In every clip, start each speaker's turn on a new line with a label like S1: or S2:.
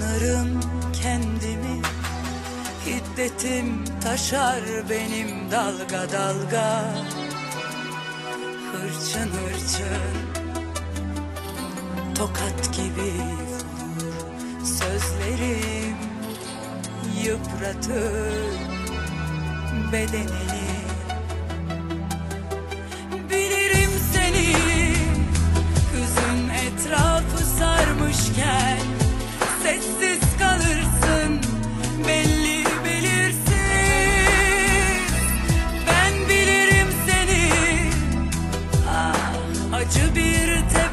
S1: Sanırım kendimi Hiddetim taşar benim dalga dalga. Hırçın hırçın Tokat gibi vurur Sözlerim yıpratır bedenini acı bir tebessüm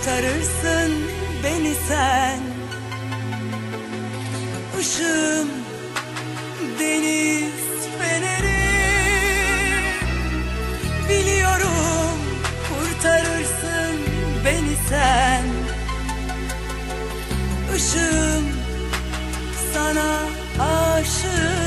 S1: kurtarırsın beni sen. Işığım deniz feneri. Biliyorum kurtarırsın beni sen. Işığım sana aşığım